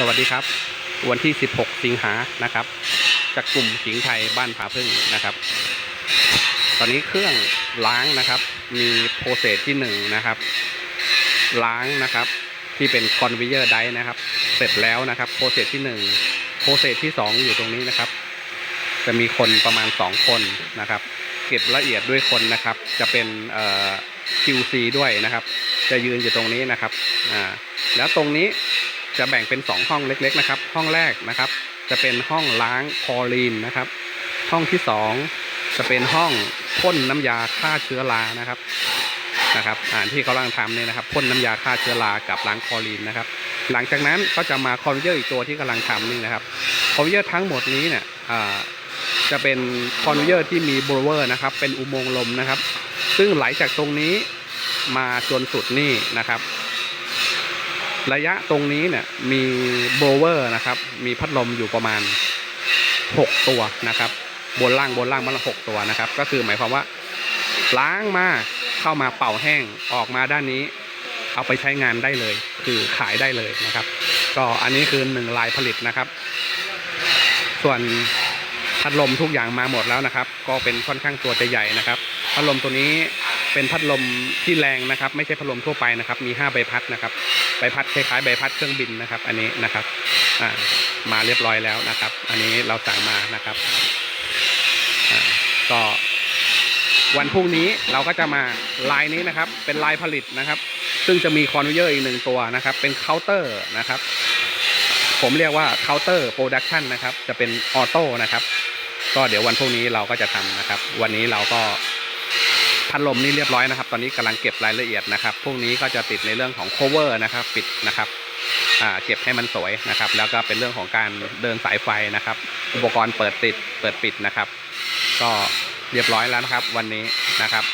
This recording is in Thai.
สวัสดีครับ วันที่ 16 สิงหานะครับ จากกลุ่มสิงห์ไทยบ้านผาพึ่งนะครับ ตอนนี้เครื่องล้างนะครับ มีโปรเซสที่1นะครับ ล้างนะครับ ที่เป็นคอนเวเยอร์ไดนะครับ เสร็จแล้วนะครับโปรเซสที่1โปรเซสที่ 2 อยู่ตรงนี้นะครับ จะมีคนประมาณ 2 คนนะครับ เก็บละเอียดด้วยคนนะครับ จะเป็นเอ่อ QC ด้วยนะครับ จะยืนอยู่ตรงนี้นะครับอ่าแล้วตรงนี้ จะแบ่งเป็น 2 ห้องเล็กๆนะครับ ห้องแรกนะครับ จะเป็นห้องล้างคอรีนนะครับ ห้องที่ 2 จะเป็นห้องพ่นน้ำยาฆ่าเชื้อรานะครับนะครับอ่าที่เขากำลังทำเนี่ยนะครับพ่นน้ำยาฆ่าเชื้อรากับล้างคอรีนนะครับ หลังจากนั้นก็จะมาคอนเวเยอร์อีกตัวที่กำลังทำนี่นะครับคอนเวเยอร์ทั้งหมดนี้เนี่ยอ่าจะเป็นคอนเวเยอร์ที่มีโบรเวอร์นะครับ เป็นอุโมงค์ลมนะครับ ซึ่งไหลจากตรงนี้มาจนสุดนี่นะครับ ระยะตรงนี้เนี่ยมีโบเวอร์นะครับ มีพัดลมอยู่ประมาณ 6 ตัวนะครับ บนล่างบนล่างมันละหกตัวนะครับ ก็คือหมายความว่า ล้างมาเข้ามาเป่าแห้งออกมาด้านนี้ เอาไปใช้งานได้เลย คือขายได้เลยนะครับ ก็อันนี้คือหนึ่งลายผลิตนะครับ ส่วนพัดลมทุกอย่างมาหมดแล้วนะครับ ก็เป็นค่อนข้างตัวจะใหญ่นะครับ พัดลมตัวนี้ เป็นพัดลมที่แรงนะครับ ไม่ใช่พัดลมทั่วไปนะครับ มี5ใบพัดนะครับใบพัดคล้ายๆใบพัดเครื่องบินนะครับ อันนี้นะครับอ่ามาเรียบร้อยแล้วนะครับ อันนี้เราสั่งมานะครับอ่าก็วันพรุ่งนี้เราก็จะมาลายนี้นะครับ เป็นลายผลิตนะครับ ซึ่งจะมีคอนเวเยอร์อีกหนึ่งตัวนะครับ เป็นเคาน์เตอร์นะครับ ผมเรียกว่าเคาน์เตอร์โปรดักชันนะครับ จะเป็นออโต้นะครับ ก็เดี๋ยววันพรุ่งนี้เราก็จะทำนะครับ วันนี้เราก็ พัดลมนี่เรียบร้อยนะครับ ตอนนี้กำลังเก็บรายละเอียดนะครับ พวกนี้ก็จะติดในเรื่องของ cover นะครับ ปิดนะครับเก็บให้มันสวยนะครับ แล้วก็เป็นเรื่องของการเดินสายไฟนะครับ อุปกรณ์เปิดติดเปิดปิดนะครับ ก็เรียบร้อยแล้วนะครับ วันนี้นะครับ